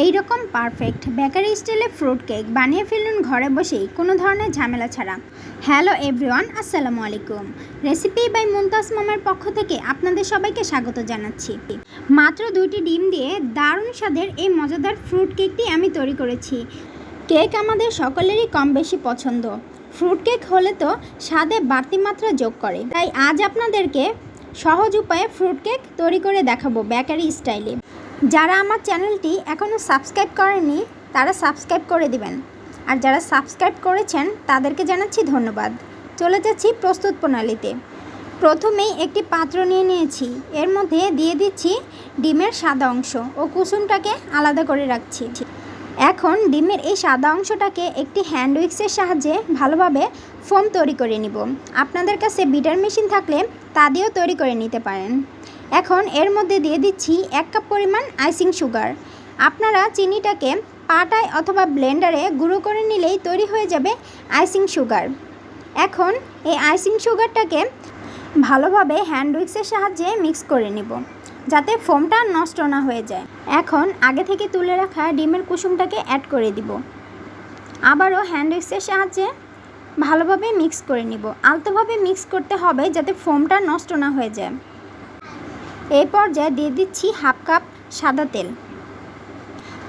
এই রকম perfect bakery স্টাইলে ফ্রুট কেক বানিয়ে ফেলুন ঘরে বসেই, কোনো ধরনের ঝামেলা ছাড়া। হ্যালো এভরিওয়ান আসসালামু আলাইকুম। রেসিপি বাই মুমতাজ মামার পক্ষ থেকে আপনাদের সবাইকে স্বাগত জানাচ্ছি। মাত্র দুইটি ডিম দিয়ে দারুণ স্বাদের এই মজাদার ফ্রুট কেকটি আমি তৈরি করেছি। কেক আমাদের সকলেরই কম বেশি পছন্দ। ফ্রুট কেক হলে তো স্বাদে বাড়তি মাত্রা যোগ করে। তাই আজ আপনাদেরকে সহজ উপায়ে ফ্রুট কেক তৈরি করে দেখাবো বেকারি স্টাইলে যারা আমার চ্যানেলটি এখনও সাবস্ক্রাইব করেনি, তারা সাবস্ক্রাইব করে দিবেন। আর যারা সাবস্ক্রাইব করেছেন, তাদেরকে জানাচ্ছি ধন্যবাদ। চলে যাচ্ছি প্রস্তুত প্রণালীতে। প্রথমেই একটি পাত্র নিয়ে নিয়েছি। এর মধ্যে দিয়ে দিচ্ছি ডিমের সাদা অংশ ও কুসুমটাকে আলাদা করে রাখছি। এখন ডিমের এই সাদা অংশটাকে একটি হ্যান্ড উইক্সের সাহায্যে ভালোভাবে ফোম তৈরি করে নিব। আপনাদের কাছে বিটার মেশিন থাকলে তা দিয়েও তৈরি করে নিতে পারেন। এখন এর মধ্যে দিয়ে দিচ্ছি এক কাপ পরিমাণ আইসিং সুগার। আপনারা চিনিটাকে পাটায় অথবা ব্লেন্ডারে গুঁড়ো করে নিলেই তৈরি হয়ে যাবে আইসিং সুগার। এখন এই আইসিং সুগারটাকে ভালোভাবে হ্যান্ড উইক্সের সাহায্যে মিক্স করে নিব, যাতে ফোমটা নষ্ট না হয়ে যায়। এখন আগে থেকে তুলে রাখা ডিমের কুসুমটাকে অ্যাড করে দিব। আবারও হ্যান্ড উইক্সের সাহায্যে ভালোভাবে মিক্স করে নিব। আলতোভাবে মিক্স করতে হবে যাতে ফোমটা নষ্ট না হয়ে যায়। এই পর্যায়ে দিয়ে দিচ্ছি হাফ কাপ সাদা তেল।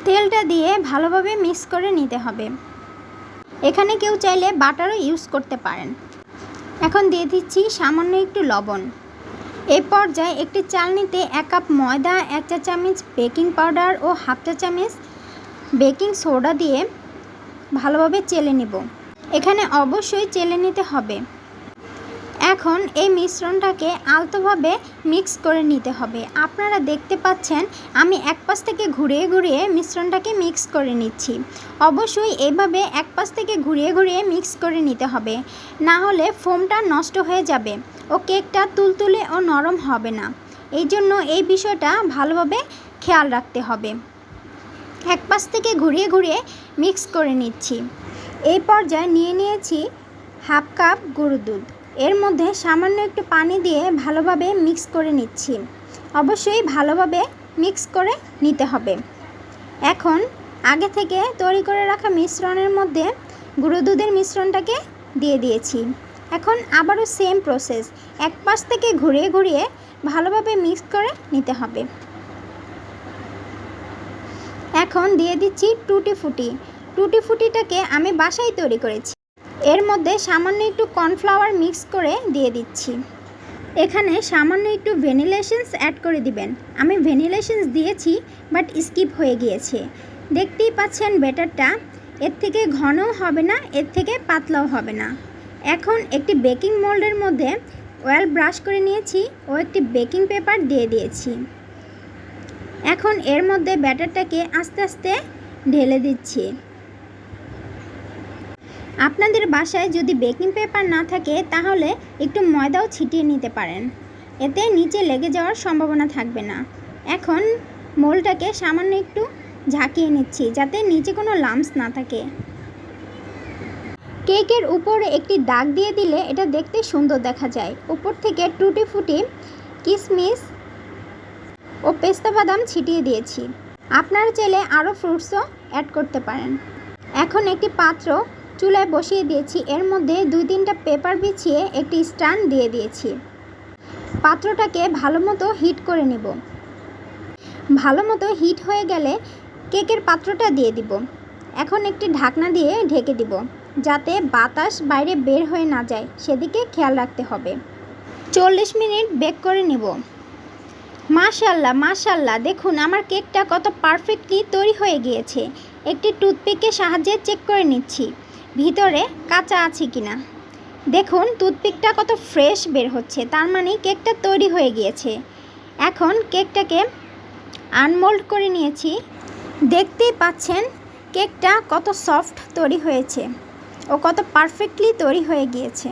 তেলটা দিয়ে ভালোভাবে মিক্স করে নিতে হবে। এখানে কেউ চাইলে বাটারও ইউজ করতে পারেন। এখন দিয়ে দিচ্ছি সামান্য একটু লবণ। এই পর্যায়ে একটি চালনিতে এক কাপ ময়দা, এক চা চামচ বেকিং পাউডার ও হাফ চা চামচ বেকিং সোডা দিয়ে ভালোভাবে চেলে নিব। এখানে অবশ্যই চেলে নিতে হবে। এখন এই মিশ্রণটাকে আলতোভাবে মিক্স করে নিতে হবে। আপনারা দেখতে পাচ্ছেন, আমি এক পাশ থেকে ঘুরিয়ে ঘুরিয়ে মিশ্রণটাকে মিক্স করে নিচ্ছি। অবশ্যই এভাবে এক পাশ থেকে ঘুরিয়ে ঘুরিয়ে মিক্স করে নিতে হবে। না হলে ফোমটা নষ্ট হয়ে যাবে ও কেকটা তুলতুলে ও নরম হবে না। এই জন্য এই বিষয়টা ভালোভাবে খেয়াল রাখতে হবে। এক পাশ থেকে ঘুরিয়ে ঘুরিয়ে মিক্স করে নিচ্ছি। এই পর্যায়ে নিয়ে নিয়েছি হাফ কাপ গরুর দুধ। এর মধ্যে সামান্য একটু পানি দিয়ে ভালোভাবে মিক্স করে নিচ্ছি। অবশ্যই ভালোভাবে মিক্স করে নিতে হবে। এখন আগে থেকে তৈরি করে রাখা মিশ্রণের মধ্যে গুঁড়ো দুধের মিশ্রণটাকে দিয়ে দিয়েছি। এখন আবারও সেম প্রসেস এক পাশ থেকে ঘুরিয়ে ঘুরিয়ে ভালোভাবে মিক্স করে নিতে হবে। এখন দিয়ে দিচ্ছি টুটি ফুটি টুটি ফুটিটাকে আমি বাসায় তৈরি করেছি। এর মধ্যে সামান্য একটু কর্নফ্লাওয়ার মিক্স করে দিয়ে দিচ্ছি। এখানে সামান্য একটু ভ্যানিলেশনস অ্যাড করে দিবেন। আমি ভ্যানিলেশনস দিয়েছি, বাট স্কিপ হয়ে গিয়েছে। দেখতেই পাচ্ছেন ব্যাটারটা, এর থেকে ঘনও হবে না, এর থেকে পাতলাও হবে না। এখন একটি বেকিং মোল্ডের মধ্যে অয়েল ব্রাশ করে নিয়েছি ও একটি বেকিং পেপার দিয়ে দিয়েছি। এখন এর মধ্যে ব্যাটারটাকে আস্তে আস্তে ঢেলে দিচ্ছি। আপনাদের বাসায় যদি বেকিং পেপার না থাকে, তাহলে একটু ময়দাও ছিটিয়ে নিতে পারেন। এতে নিচে লেগে যাওয়ার সম্ভাবনা থাকবে না। এখন মোলটাকে সামান্য একটু ঝাঁকিয়ে নিচ্ছি, যাতে নিচে কোনো লামস না থাকে। কেকের উপরে একটি দাগ দিয়ে দিলে এটা দেখতে সুন্দর দেখা যায়। উপর থেকে টুটি ফুটি কিশমিশ ও পেস্তা বাদাম ছিটিয়ে দিয়েছি। আপনার চাইলে আরও ফ্রুটসও অ্যাড করতে পারেন। এখন একটি পাত্র চুলায় বসিয়ে দিয়েছি। এর মধ্যে দুই তিনটা পেপার বিছিয়ে একটি স্ট্যান্ড দিয়ে দিয়েছি। পাত্রটাকে ভালো মতো হিট করে নিব। ভালো মতো হিট হয়ে গেলে কেকের পাত্রটা দিয়ে দিব। এখন একটি ঢাকনা দিয়ে ঢেকে দিব, যাতে বাতাস বাইরে বের হয়ে না যায়। সেদিকে খেয়াল রাখতে হবে। চল্লিশ মিনিট বেক করে নিব। মাশাল্লাহ মাশাল্লাহ দেখুন আমার কেকটা কত পারফেক্টলি তৈরি হয়ে গিয়েছে। একটি টুথপিকের সাহায্যে চেক করে নিচ্ছি। ভিতরে কাঁচা আছে কি না দেখুন, টুথপিকটা কত ফ্রেশ বের হচ্ছে, তার মানে কেকটা তৈরি হয়ে গিয়েছে। এখন কেকটাকে আনমোল্ড করে নিয়েছি। দেখতেই পাচ্ছেন, কেকটা কত সফট তৈরি হয়েছে ও কত পারফেক্টলি তৈরি হয়ে গিয়েছে।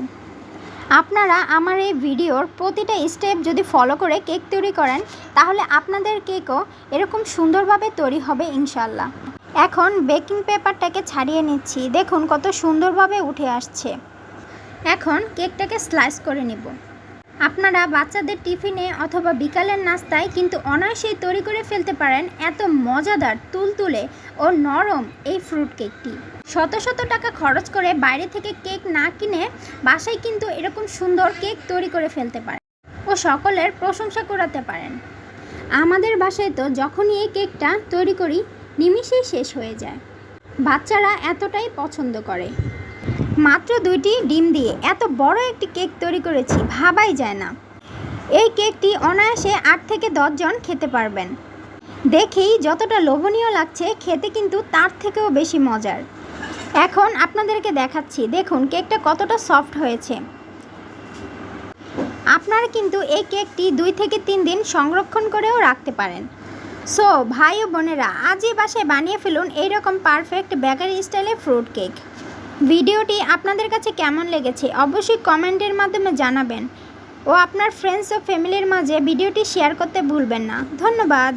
আপনারা আমার এই ভিডিওর প্রতিটা স্টেপ যদি ফলো করে কেক তৈরি করেন, তাহলে আপনাদের কেকও এরকম সুন্দরভাবে তৈরি হবে ইনশাল্লাহ এখন বেকিং পেপারটাকে ছাড়িয়ে নিচ্ছি। দেখুন কত সুন্দরভাবে উঠে আসছে। এখন কেকটাকে স্লাইস করে নিব। আপনারা বাচ্চাদের টিফিনে অথবা বিকালের নাস্তায় কিন্তু অনায়াসেই তৈরি করে ফেলতে পারেন এত মজাদার, তুলতুলে ও নরম এই ফ্রুট কেকটি। শত শত টাকা খরচ করে বাইরে থেকে কেক না কিনে বাসায় কিন্তু এরকম সুন্দর কেক তৈরি করে ফেলতে পারেন ও সকলের প্রশংসা করাতে পারেন। আমাদের বাসায় তো যখনই এই কেকটা তৈরি করি নিমিষেই শেষ হয়ে যায়। বাচ্চারা এতটাই পছন্দ করে। মাত্র দুইটি ডিম দিয়ে এত বড় একটি কেক তৈরি করেছি, ভাবাই যায় না। এই কেকটি অনায়াসে আট থেকে জন খেতে পারবেন। দেখেই যতটা লোভনীয় লাগছে, খেতে কিন্তু তার থেকেও বেশি মজার। এখন আপনাদেরকে দেখাচ্ছি, দেখুন কেকটা কতটা সফট হয়েছে। আপনারা কিন্তু এই কেকটি দুই থেকে তিন দিন সংরক্ষণ করেও রাখতে পারেন। সো, ভাই ও বোনেরা, আজই বাসায় বানিয়ে ফেলুন এইরকম পারফেক্ট বেকারি স্টাইলে ফ্রুট কেক ভিডিওটি আপনাদের কাছে কেমন লেগেছে অবশ্যই কমেন্টের মাধ্যমে জানাবেন। ও আপনার ফ্রেন্ডস ও ফ্যামিলির মাঝে ভিডিওটি শেয়ার করতে ভুলবেন না। ধন্যবাদ।